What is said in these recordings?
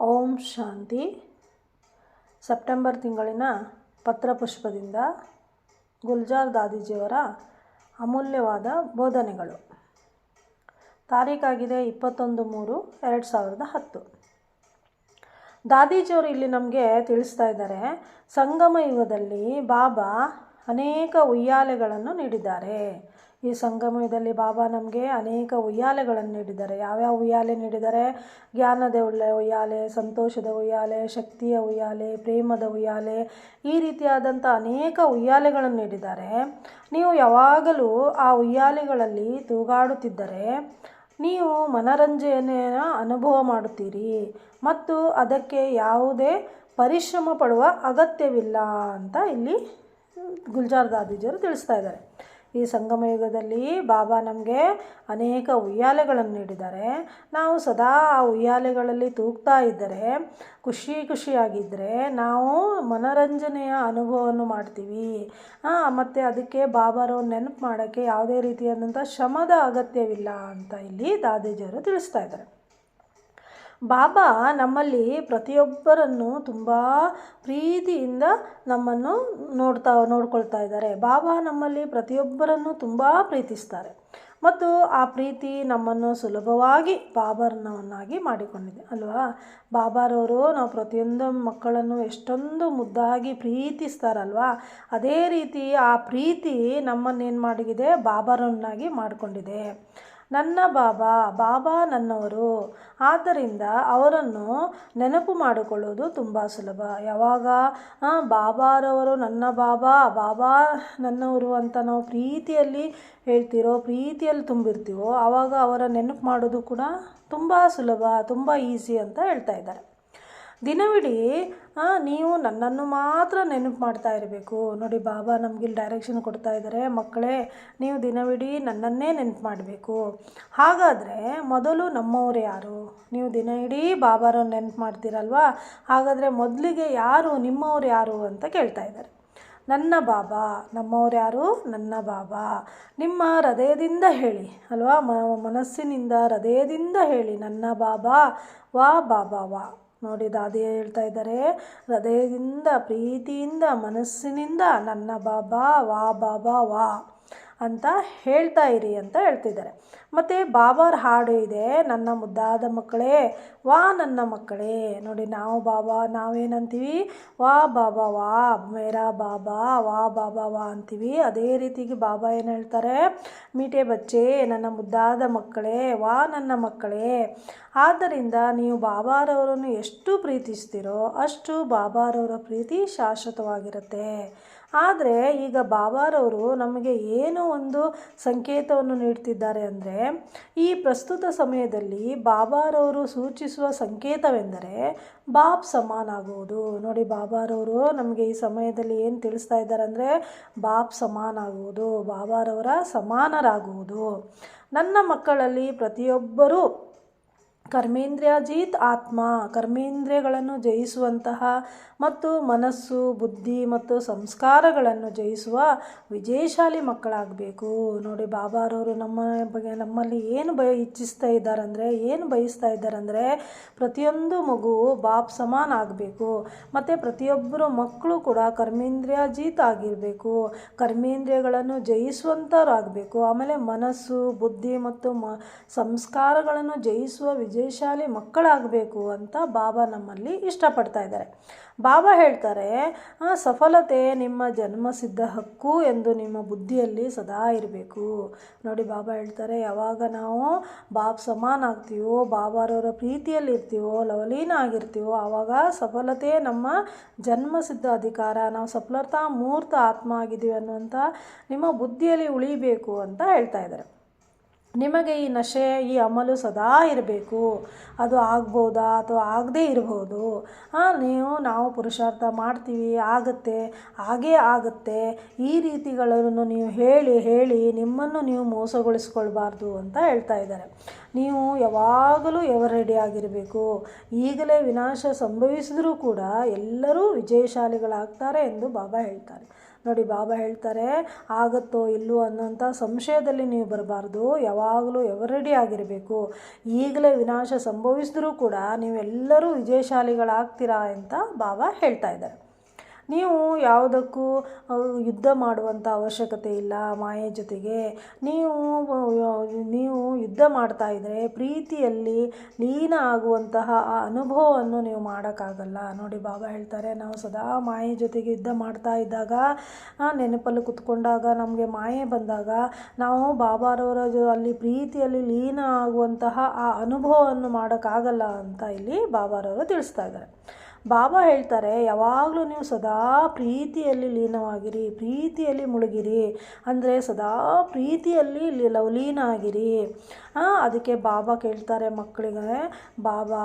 ಓಂ ಶಾಂತಿ. September ತಿಂಗಳಿನ ಪತ್ರಪುಷ್ಪದಿಂದ ಗುಲ್ಜಾರ್ ದಾದಿಜಿಯವರ ಅಮೂಲ್ಯವಾದ ಬೋಧನೆಗಳು. ತಾರೀಖಾಗಿದೆ ಇಪ್ಪತ್ತೊಂದು ಮೂರು ಎರಡು ಸಾವಿರದ ಹತ್ತು. ದಾದೀಜಿಯವರು ಇಲ್ಲಿ ನಮಗೆ ತಿಳಿಸ್ತಾ ಇದ್ದಾರೆ, ಸಂಗಮ ಯುಗದಲ್ಲಿ ಬಾಬಾ ಅನೇಕ ಉಯ್ಯಾಲೆಗಳನ್ನು ನೀಡಿದ್ದಾರೆ. ಈ ಸಂಗಮದಲ್ಲಿ ಬಾಬಾ ನಮಗೆ ಅನೇಕ ಉಯ್ಯಾಲೆಗಳನ್ನು ನೀಡಿದ್ದಾರೆ. ಯಾವ್ಯಾವ ಉಯ್ಯಾಲೆ ನೀಡಿದ್ದಾರೆ? ಜ್ಞಾನದ ಒಳ್ಳೆ ಉಯ್ಯಾಲೆ, ಸಂತೋಷದ ಉಯ್ಯಾಲೆ, ಶಕ್ತಿಯ ಉಯ್ಯಾಲೆ, ಪ್ರೇಮದ ಉಯ್ಯಾಲೆ ಈ ರೀತಿಯಾದಂಥ ಅನೇಕ ಉಯ್ಯಾಲೆಗಳನ್ನು ನೀಡಿದ್ದಾರೆ. ನೀವು ಯಾವಾಗಲೂ ಆ ಉಯ್ಯಾಲೆಗಳಲ್ಲಿ ತೂಗಾಡುತ್ತಿದ್ದರೆ ನೀವು ಮನರಂಜನೆಯ ಅನುಭವ ಮಾಡುತ್ತೀರಿ ಮತ್ತು ಅದಕ್ಕೆ ಯಾವುದೇ ಪರಿಶ್ರಮ ಪಡುವ ಅಗತ್ಯವಿಲ್ಲ ಅಂತ ಇಲ್ಲಿ ಗುಲ್ಜಾರ್ ದಾದೀಜಿಯವರು ತಿಳಿಸ್ತಾ ಇದ್ದಾರೆ. ಈ ಸಂಗಮ ಯುಗದಲ್ಲಿ ಬಾಬಾ ನಮಗೆ ಅನೇಕ ಉಯ್ಯಾಲೆಗಳನ್ನು ನೀಡಿದ್ದಾರೆ. ನಾವು ಸದಾ ಆ ಉಯ್ಯಾಲೆಗಳಲ್ಲಿ ತೂಗ್ತಾ ಇದ್ದರೆ, ಖುಷಿ ಖುಷಿಯಾಗಿದ್ದರೆ ನಾವು ಮನರಂಜನೆಯ ಅನುಭವವನ್ನು ಮಾಡ್ತೀವಿ. ಮತ್ತು ಅದಕ್ಕೆ ಬಾಬಾರವ್ರು ನೆನಪು ಮಾಡೋಕ್ಕೆ ಯಾವುದೇ ರೀತಿಯಾದಂಥ ಶ್ರಮದ ಅಗತ್ಯವಿಲ್ಲ ಅಂತ ಇಲ್ಲಿ ದಾದೇಜಿಯವರು ತಿಳಿಸ್ತಾ ಇದ್ದಾರೆ. ಬಾಬಾ ನಮ್ಮಲ್ಲಿ ಪ್ರತಿಯೊಬ್ಬರನ್ನು ತುಂಬ ಪ್ರೀತಿಯಿಂದ ನಮ್ಮನ್ನು ನೋಡ್ತಾ, ನೋಡ್ಕೊಳ್ತಾ ಇದ್ದಾರೆ. ಬಾಬಾ ನಮ್ಮಲ್ಲಿ ಪ್ರತಿಯೊಬ್ಬರನ್ನು ತುಂಬ ಪ್ರೀತಿಸ್ತಾರೆ. ಮತ್ತು ಆ ಪ್ರೀತಿ ನಮ್ಮನ್ನು ಸುಲಭವಾಗಿ ಬಾಬರ್ನವನ್ನಾಗಿ ಮಾಡಿಕೊಂಡಿದೆ, ಅಲ್ವಾ? ಬಾಬಾರವರು ನಾವು ಪ್ರತಿಯೊಂದು ಮಕ್ಕಳನ್ನು ಎಷ್ಟೊಂದು ಮುದ್ದಾಗಿ ಪ್ರೀತಿಸ್ತಾರಲ್ವಾ? ಅದೇ ರೀತಿ ಆ ಪ್ರೀತಿ ನಮ್ಮನ್ನೇನು ಮಾಡಿದೆ ಬಾಬರನ್ನಾಗಿ ಮಾಡಿಕೊಂಡಿದೆ. ನನ್ನ ಬಾಬಾ ಬಾಬಾ ನನ್ನವರು. ಆದ್ದರಿಂದ ಅವರನ್ನು ನೆನಪು ಮಾಡಿಕೊಳ್ಳೋದು ತುಂಬ ಸುಲಭ. ಯಾವಾಗ? ಬಾಬಾರವರು ನನ್ನ ಬಾಬಾ ಬಾಬಾ ನನ್ನವರು ಅಂತ ನಾವು ಪ್ರೀತಿಯಲ್ಲಿ ಹೇಳ್ತಿರೋ, ಪ್ರೀತಿಯಲ್ಲಿ ತುಂಬಿರ್ತೀವೋ ಆವಾಗ ಅವರ ನೆನಪು ಮಾಡೋದು ಕೂಡ ತುಂಬ ಸುಲಭ, ತುಂಬ ಈಸಿ ಅಂತ ಹೇಳ್ತಾ ಇದ್ದಾರೆ. ದಿನವಿಡೀ ನೀವು ನನ್ನನ್ನು ಮಾತ್ರ ನೆನಪು ಮಾಡ್ತಾ ಇರಬೇಕು. ನೋಡಿ ಬಾಬಾ ನಮಗಿಲ್ಲಿ ಡೈರೆಕ್ಷನ್ ಕೊಡ್ತಾ ಇದ್ದಾರೆ. ಮಕ್ಕಳೇ, ನೀವು ದಿನವಿಡೀ ನನ್ನನ್ನೇ ನೆನಪು ಮಾಡಬೇಕು. ಹಾಗಾದರೆ ಮೊದಲು ನಮ್ಮವರು ಯಾರು? ನೀವು ದಿನ ಇಡೀ ಬಾಬಾರವ್ರು ನೆನಪು ಮಾಡ್ತೀರಲ್ವಾ? ಹಾಗಾದರೆ ಮೊದಲಿಗೆ ಯಾರು, ನಿಮ್ಮವ್ರು ಯಾರು ಅಂತ ಕೇಳ್ತಾ ಇದ್ದಾರೆ. ನನ್ನ ಬಾಬಾ, ನಮ್ಮವ್ರು ಯಾರು? ನನ್ನ ಬಾಬಾ. ನಿಮ್ಮ ಹೃದಯದಿಂದ ಹೇಳಿ, ಅಲ್ವಾ? ಮನಸ್ಸಿನಿಂದ, ಹೃದಯದಿಂದ ಹೇಳಿ, ನನ್ನ ಬಾಬಾ, ವಾ ಬಾಬಾ, ವಾ. ನೋಡಿ ದಾದಿ ಹೇಳ್ತಾ ಇದ್ದಾರೆ ಹೃದಯದಿಂದ ಪ್ರೀತಿಯಿಂದ ಮನಸ್ಸಿನಿಂದ ನನ್ನ ಬಾಬಾ ವಾ ಬಾಬಾ ವಾ. ಅಂತ ಹೇಳ್ತಾ ಇರಿ ಅಂತ ಹೇಳ್ತಿದ್ದಾರೆ. ಮತ್ತು ಬಾಬಾರ ಹಾಡು ಇದೆ, ನನ್ನ ಮುದ್ದಾದ ಮಕ್ಕಳೇ, ವಾ ನನ್ನ ಮಕ್ಕಳೇ. ನೋಡಿ, ನಾವು ಬಾಬಾ, ನಾವೇನಂತೀವಿ? ವಾ ಬಾಬಾ, ವಾ, ಮೇರಾ ಬಾಬಾ, ವಾ ಬಾಬಾ, ವಾ ಅಂತೀವಿ. ಅದೇ ರೀತಿಗೆ ಬಾಬಾ ಏನು ಹೇಳ್ತಾರೆ? ಮೀಟೆ ಬಚ್ಚೆ, ನನ್ನ ಮುದ್ದಾದ ಮಕ್ಕಳೇ, ವಾ ನನ್ನ ಮಕ್ಕಳೇ. ಆದ್ದರಿಂದ ನೀವು ಬಾಬಾರವರನ್ನು ಎಷ್ಟು ಪ್ರೀತಿಸ್ತೀರೋ ಅಷ್ಟು ಬಾಬಾರವರ ಪ್ರೀತಿ ಶಾಶ್ವತವಾಗಿರುತ್ತೆ. ಆದರೆ ಈಗ ಬಾಬಾರವರು ನಮಗೆ ಏನು ಒಂದು ಸಂಕೇತವನ್ನು ನೀಡ್ತಿದ್ದಾರೆ ಅಂದರೆ, ಈ ಪ್ರಸ್ತುತ ಸಮಯದಲ್ಲಿ ಬಾಬಾರವರು ಸೂಚಿಸುವ ಸಂಕೇತವೆಂದರೆ ಬಾಬ್ ಸಮಾನಾಗುವುದು. ನೋಡಿ, ಬಾಬಾರವರು ನಮಗೆ ಈ ಸಮಯದಲ್ಲಿ ಏನು ತಿಳಿಸ್ತಾ ಇದ್ದಾರೆ ಅಂದರೆ ಬಾಬ್ ಸಮಾನಾಗುವುದು, ಬಾಬಾರವರ ಸಮಾನರಾಗುವುದು. ನನ್ನ ಮಕ್ಕಳಲ್ಲಿ ಪ್ರತಿಯೊಬ್ಬರೂ ಕರ್ಮೇಂದ್ರಿಯಾಜೀತ್ ಆತ್ಮ ಕರ್ಮೇಂದ್ರಿಯಗಳನ್ನು ಜಯಿಸುವಂತಹ ಮತ್ತು ಮನಸ್ಸು, ಬುದ್ಧಿ ಮತ್ತು ಸಂಸ್ಕಾರಗಳನ್ನು ಜಯಿಸುವ ವಿಜಯಶಾಲಿ ಮಕ್ಕಳಾಗಬೇಕು. ನೋಡಿ, ಬಾಬಾರವರು ನಮ್ಮ ಬಗ್ಗೆ ನಮ್ಮಲ್ಲಿ ಏನು ಬಯ ಇಚ್ಛಿಸ್ತಾ ಇದ್ದಾರೆ ಅಂದರೆ ಏನು ಬಯಸ್ತಾ ಇದ್ದಾರೆ ಅಂದರೆ ಪ್ರತಿಯೊಂದು ಮಗು ಬಾಪ್ ಸಮಾನ ಆಗಬೇಕು. ಮತ್ತು ಪ್ರತಿಯೊಬ್ಬರು ಮಕ್ಕಳು ಕೂಡ ಕರ್ಮೇಂದ್ರಿಯಾಜೀತ್ ಆಗಿರಬೇಕು. ಕರ್ಮೇಂದ್ರಿಯಗಳನ್ನು ಜಯಿಸುವಂಥವ್ರಾಗಬೇಕು ಆಮೇಲೆ ಮನಸ್ಸು, ಬುದ್ಧಿ ಮತ್ತು ಮ, ಸಂಸ್ಕಾರಗಳನ್ನು ಜಯಿಸುವ ವಿಜಯಶಾಲಿ ಮಕ್ಕಳಾಗಬೇಕು ಅಂತ ಬಾಬಾ ನಮ್ಮಲ್ಲಿ ಇಷ್ಟಪಡ್ತಾ ಇದ್ದಾರೆ. ಬಾಬಾ ಹೇಳ್ತಾರೆ ಸಫಲತೆ ನಿಮ್ಮ ಜನ್ಮಸಿದ್ಧ ಹಕ್ಕು ಎಂದು ನಿಮ್ಮ ಬುದ್ಧಿಯಲ್ಲಿ ಸದಾ ಇರಬೇಕು. ನೋಡಿ ಬಾಬಾ ಹೇಳ್ತಾರೆ, ಯಾವಾಗ ನಾವು ಬಾಬ್ ಸಮಾನ ಆಗ್ತೀವೋ, ಬಾಬಾರವರ ಪ್ರೀತಿಯಲ್ಲಿ ಇರ್ತೀವೋ, ಲವಲೀನ ಆಗಿರ್ತೀವೋ, ಆವಾಗ ಸಫಲತೆ ನಮ್ಮ ಜನ್ಮಸಿದ್ಧ ಅಧಿಕಾರ, ನಾವು ಸಫಲತಾ ಮೂರ್ತ ಆತ್ಮ ಆಗಿದ್ದೀವಿ ಅನ್ನುವಂಥ ನಿಮ್ಮ ಬುದ್ಧಿಯಲ್ಲಿ ಉಳಿಬೇಕು ಅಂತ ಹೇಳ್ತಾ ಇದ್ದಾರೆ. ನಿಮಗೆ ಈ ನಶೆ, ಈ ಅಮಲು ಸದಾ ಇರಬೇಕು. ಅದು ಆಗ್ಬೋದಾ ಅಥವಾ ಆಗದೇ ಇರ್ಬೋದು? ನೀವು ನಾವು ಪುರುಷಾರ್ಥ ಮಾಡ್ತೀವಿ, ಆಗುತ್ತೆ, ಹಾಗೇ ಆಗುತ್ತೆ. ಈ ರೀತಿಗಳನ್ನು ನೀವು ಹೇಳಿ ಹೇಳಿ ನಿಮ್ಮನ್ನು ನೀವು ಮೋಸಗೊಳಿಸ್ಕೊಳ್ಬಾರ್ದು ಅಂತ ಹೇಳ್ತಾ ಇದ್ದಾರೆ. ನೀವು ಯಾವಾಗಲೂ ಎವರ್ ರೆಡಿ ಆಗಿರಬೇಕು. ಈಗಲೇ ವಿನಾಶ ಸಂಭವಿಸಿದರೂ ಕೂಡ ಎಲ್ಲರೂ ವಿಜಯಶಾಲಿಗಳಾಗ್ತಾರೆ ಎಂದು ಬಾಬಾ ಹೇಳ್ತಾರೆ. ನೋಡಿ ಬಾಬಾ ಹೇಳ್ತಾರೆ, ಆಗುತ್ತೋ ಇಲ್ಲೋ ಅನ್ನೋಂಥ ಸಂಶಯದಲ್ಲಿ ನೀವು ಬರಬಾರ್ದು. ಯಾವಾಗಲೂ ಎವರೆಡಿ ಆಗಿರಬೇಕು. ಈಗಲೇ ವಿನಾಶ ಸಂಭವಿಸಿದ್ರೂ ಕೂಡ ನೀವೆಲ್ಲರೂ ವಿಜಯಶಾಲಿಗಳಾಗ್ತೀರಾ? ಅಂತ ಬಾಬಾ ಹೇಳ್ತಾ ಇದ್ದಾರೆ. ನೀವು ಯಾವುದಕ್ಕೂ ಯುದ್ಧ ಮಾಡುವಂಥ ಅವಶ್ಯಕತೆ ಇಲ್ಲ ಮಾಯೆ ಜೊತೆಗೆ. ನೀವು ನೀವು ಯುದ್ಧ ಮಾಡ್ತಾ ಇದ್ದರೆ ಪ್ರೀತಿಯಲ್ಲಿ ಲೀನ ಆಗುವಂತಹ ಆ ಅನುಭವವನ್ನು ನೀವು ಮಾಡೋಕ್ಕಾಗಲ್ಲ. ನೋಡಿ, ಬಾಬಾ ಹೇಳ್ತಾರೆ, ನಾವು ಸದಾ ಮಾಯೆ ಜೊತೆಗೆ ಯುದ್ಧ ಮಾಡ್ತಾ ಇದ್ದಾಗ ನೆನಪಲ್ಲಿ ಕುತ್ಕೊಂಡಾಗ, ನಮಗೆ ಮಾಯೆ ಬಂದಾಗ, ನಾವು ಬಾಬಾರವರ ಜೊ, ಅಲ್ಲಿ ಪ್ರೀತಿಯಲ್ಲಿ ಲೀನ ಆಗುವಂತಹ ಆ ಅನುಭವವನ್ನು ಮಾಡೋಕ್ಕಾಗಲ್ಲ ಅಂತ ಇಲ್ಲಿ ಬಾಬಾರವರು ತಿಳಿಸ್ತಾ ಇದ್ದಾರೆ. ಬಾಬಾ ಹೇಳ್ತಾರೆ, ಯಾವಾಗಲೂ ನೀವು ಸದಾ ಪ್ರೀತಿಯಲ್ಲಿ ಲೀನವಾಗಿರಿ, ಪ್ರೀತಿಯಲ್ಲಿ ಮುಳುಗಿರಿ, ಅಂದರೆ ಸದಾ ಪ್ರೀತಿಯಲ್ಲಿ ಲವಲೀನ ಆಗಿರಿ ಅದಕ್ಕೆ ಬಾಬಾ ಕೇಳ್ತಾರೆ ಮಕ್ಕಳಿಗೆ, ಬಾಬಾ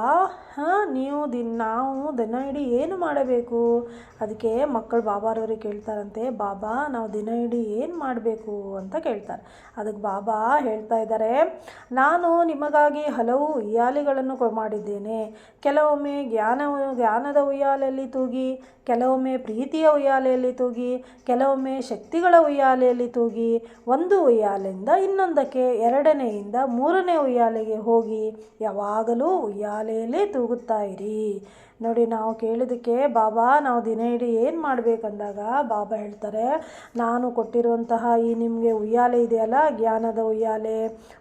ಹಾಂ ನೀವು ದಿನ, ನಾವು ದಿನ ಇಡೀ ಏನು ಮಾಡಬೇಕು? ಅದಕ್ಕೆ ಮಕ್ಕಳು ಬಾಬಾರವ್ರಿಗೆ ಕೇಳ್ತಾರಂತೆ, ಬಾಬಾ, ನಾವು ದಿನ ಇಡೀ ಏನು ಮಾಡಬೇಕು? ಅಂತ ಕೇಳ್ತಾರೆ. ಅದಕ್ಕೆ ಬಾಬಾ ಹೇಳ್ತಾ ಇದ್ದಾರೆ, ನಾನು ನಿಮಗಾಗಿ ಹಲವು ಇಯಾಲಿಗಳನ್ನು ಮಾಡಿದ್ದೇನೆ. ಕೆಲವೊಮ್ಮೆ ಜ್ಞಾನ ಜ್ಞಾನದ ಉಯ್ಯಾಲೆಯಲ್ಲಿ ತೂಗಿ, ಕೆಲವೊಮ್ಮೆ ಪ್ರೀತಿಯ ಉಯ್ಯಾಲೆಯಲ್ಲಿ ತೂಗಿ, ಕೆಲವೊಮ್ಮೆ ಶಕ್ತಿಗಳ ಉಯ್ಯಾಲೆಯಲ್ಲಿ ತೂಗಿ, ಒಂದು ಉಯ್ಯಾಲೆಯಿಂದ ಇನ್ನೊಂದಕ್ಕೆ ಎರಡನೆಯಿಂದ ಮೂರನೇ ಉಯ್ಯಾಲೆಗೆ ಹೋಗಿ ಯಾವಾಗಲೂ ಉಯ್ಯಾಲೆಯಲ್ಲೇ ತೂಗುತ್ತಾ ಇರಿ. ನೋಡಿ, ನಾವು ಕೇಳಿದಕ್ಕೆ ಬಾಬಾ, ನಾವು ದಿನ ಇಡೀ ಏನು ಮಾಡಬೇಕಂದಾಗ? ಬಾಬಾ ಹೇಳ್ತಾರೆ, ನಾನು ಕೊಟ್ಟಿರುವಂತಹ ಈ ನಿಮಗೆ ಉಯ್ಯಾಲೆ ಇದೆಯಲ್ಲ, ಜ್ಞಾನದ ಉಯ್ಯಾಲೆ,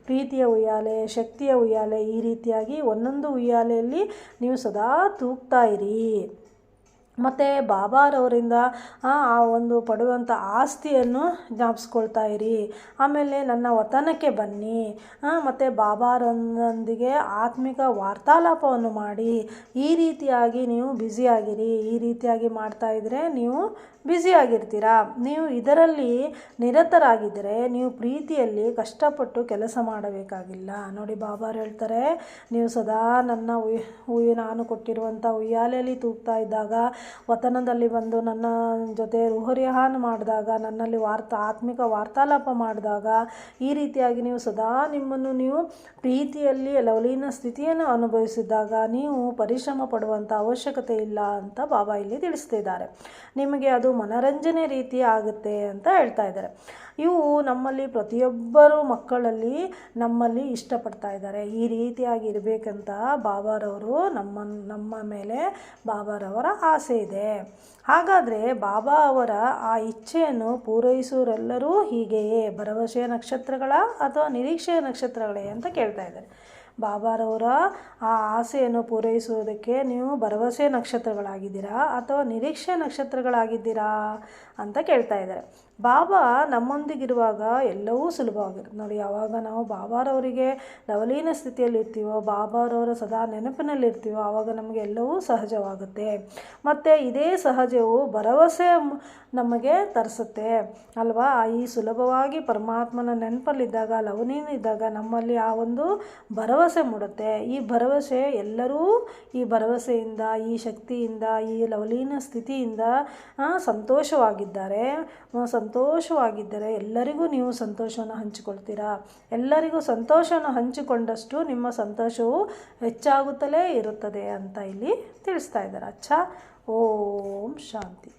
ಪ್ರೀತಿಯ ಉಯ್ಯಾಲೆ, ಶಕ್ತಿಯ ಉಯ್ಯಾಲೆ, ಈ ರೀತಿಯಾಗಿ ಒಂದೊಂದು ಉಯ್ಯಾಲೆಯಲ್ಲಿ ನೀವು ಸದಾ ತೂಗ್ತಾ ಇರಿ. 嗯。ಮತ್ತು ಬಾಬಾರವರಿಂದ, ಆ ಒಂದು ಪಡುವಂಥ ಆಸ್ತಿಯನ್ನು ಜ್ಞಾಪಿಸ್ಕೊಳ್ತಾ ಇರಿ. ಆಮೇಲೆ ನನ್ನ ವತನಕ್ಕೆ ಬನ್ನಿ. ಮತ್ತು ಬಾಬಾರೊಂದಿಗೆ ಆತ್ಮಿಕ ವಾರ್ತಾಲಾಪವನ್ನು ಮಾಡಿ. ಈ ರೀತಿಯಾಗಿ ನೀವು ಬ್ಯುಸಿಯಾಗಿರಿ ಈ ರೀತಿಯಾಗಿ ಮಾಡ್ತಾ ಇದ್ದರೆ ನೀವು ಬ್ಯುಸಿಯಾಗಿರ್ತೀರಾ ನೀವು ಇದರಲ್ಲಿ ನಿರತರಾಗಿದ್ದರೆ ನೀವು ಪ್ರೀತಿಯಲ್ಲಿ ಕಷ್ಟಪಟ್ಟು ಕೆಲಸ ಮಾಡಬೇಕಾಗಿಲ್ಲ. ನೋಡಿ, ಬಾಬಾರು ಹೇಳ್ತಾರೆ, ನೀವು ಸದಾ ನನ್ನ ಉಯ್ ಉಯ್ ನಾನು ಕೊಟ್ಟಿರುವಂಥ ಉಯ್ಯಾಲೆಯಲ್ಲಿ ತೂಗ್ತಾ ಇದ್ದಾಗ ವತನದಲ್ಲಿ ಬಂದು ನನ್ನ ಜೊತೆ ರುಹರಿಹಾನ್ ಮಾಡಿದಾಗ, ನನ್ನಲ್ಲಿ ವಾರ್ತಾ, ಆತ್ಮಿಕ ವಾರ್ತಾಲಾಪ ಮಾಡಿದಾಗ, ಈ ರೀತಿಯಾಗಿ ನೀವು ಸದಾ ನಿಮ್ಮನ್ನು ನೀವು ಪ್ರೀತಿಯಲ್ಲಿ ಲವಲೀನ ಸ್ಥಿತಿಯನ್ನು ಅನುಭವಿಸಿದಾಗ ನೀವು ಪರಿಶ್ರಮ ಪಡುವಂಥ ಅವಶ್ಯಕತೆ ಇಲ್ಲ ಅಂತ ಬಾಬಾ ಇಲ್ಲಿ ತಿಳಿಸ್ತಿದ್ದಾರೆ. ನಿಮಗೆ ಅದು ಮನರಂಜನೆ ರೀತಿ ಆಗುತ್ತೆ ಅಂತ ಹೇಳ್ತಾ ಇದ್ದಾರೆ. ಇವು ನಮ್ಮಲ್ಲಿ ಪ್ರತಿಯೊಬ್ಬರು ಮಕ್ಕಳಲ್ಲಿ ನಮ್ಮಲ್ಲಿ ಇಷ್ಟಪಡ್ತಾ ಇದ್ದಾರೆ. ಈ ರೀತಿಯಾಗಿ ಇರಬೇಕಂತ ಬಾಬಾರವರು ನಮ್ಮ ನಮ್ಮ ಮೇಲೆ ಬಾಬಾರವರ ಆಸೆ. ಇದೆ. ಹಾಗಾದರೆ ಬಾಬಾ ಅವರ ಆ ಇಚ್ಛೆಯನ್ನು ಪೂರೈಸುವರೆಲ್ಲರೂ ಹೀಗೆಯೇ, ಭರವಸೆಯ ನಕ್ಷತ್ರಗಳ ಅಥವಾ ನಿರೀಕ್ಷೆಯ ನಕ್ಷತ್ರಗಳೇ ಅಂತ ಕೇಳ್ತಾ ಇದ್ದಾರೆ. ಬಾಬಾರವರ ಆ ಆಸೆಯನ್ನು ಪೂರೈಸುವುದಕ್ಕೆ ನೀವು ಭರವಸೆ ನಕ್ಷತ್ರಗಳಾಗಿದ್ದೀರಾ ಅಥವಾ ನಿರೀಕ್ಷೆ ನಕ್ಷತ್ರಗಳಾಗಿದ್ದೀರಾ ಅಂತ ಕೇಳ್ತಾ ಇದ್ದಾರೆ. ಬಾಬಾ ನಮ್ಮೊಂದಿಗಿರುವಾಗ ಎಲ್ಲವೂ ಸುಲಭವಾಗಿರುತ್ತೆ ನೋಡಿ ಯಾವಾಗ ನಾವು ಬಾಬಾರವರಿಗೆ ಲವಲೀನ ಸ್ಥಿತಿಯಲ್ಲಿ ಇರ್ತೀವೋ ಬಾಬಾರವರ ಸದಾ ನೆನಪಿನಲ್ಲಿರ್ತೀವೋ, ಆವಾಗ ನಮಗೆ ಎಲ್ಲವೂ ಸಹಜವಾಗುತ್ತೆ. ಮತ್ತು ಇದೇ ಸಹಜವು ಭರವಸೆ ನಮಗೆ ತರಿಸುತ್ತೆ. ಅಲ್ವಾ? ಈ ಸುಲಭವಾಗಿ ಪರಮಾತ್ಮನ ನೆನಪಲ್ಲಿದ್ದಾಗ ಲವಲೀನಿದ್ದಾಗ ನಮ್ಮಲ್ಲಿ ಆ ಒಂದು ಭರವಸೆ ಮೂಡುತ್ತೆ. ಈ ಭರವಸೆ ಎಲ್ಲರೂ ಈ ಭರವಸೆಯಿಂದ, ಈ ಶಕ್ತಿಯಿಂದ, ಈ ಲವಲೀನ ಸ್ಥಿತಿಯಿಂದ ಸಂತೋಷವಾಗಿದ್ದಾರೆ. ಸಂತೋಷವಾಗಿದ್ದರೆ ಎಲ್ಲರಿಗೂ ನೀವು ಸಂತೋಷವನ್ನು ಹಂಚಿಕೊಳ್ತೀರಾ? ಎಲ್ಲರಿಗೂ ಸಂತೋಷವನ್ನು ಹಂಚಿಕೊಂಡಷ್ಟು ನಿಮ್ಮ ಸಂತೋಷವು ಹೆಚ್ಚಾಗುತ್ತಲೇ ಇರುತ್ತದೆ ಅಂತ ಇಲ್ಲಿ ತಿಳಿಸ್ತಾ ಇದ್ದಾರೆ. ಅಚ್ಚ. ಓಂ ಶಾಂತಿ.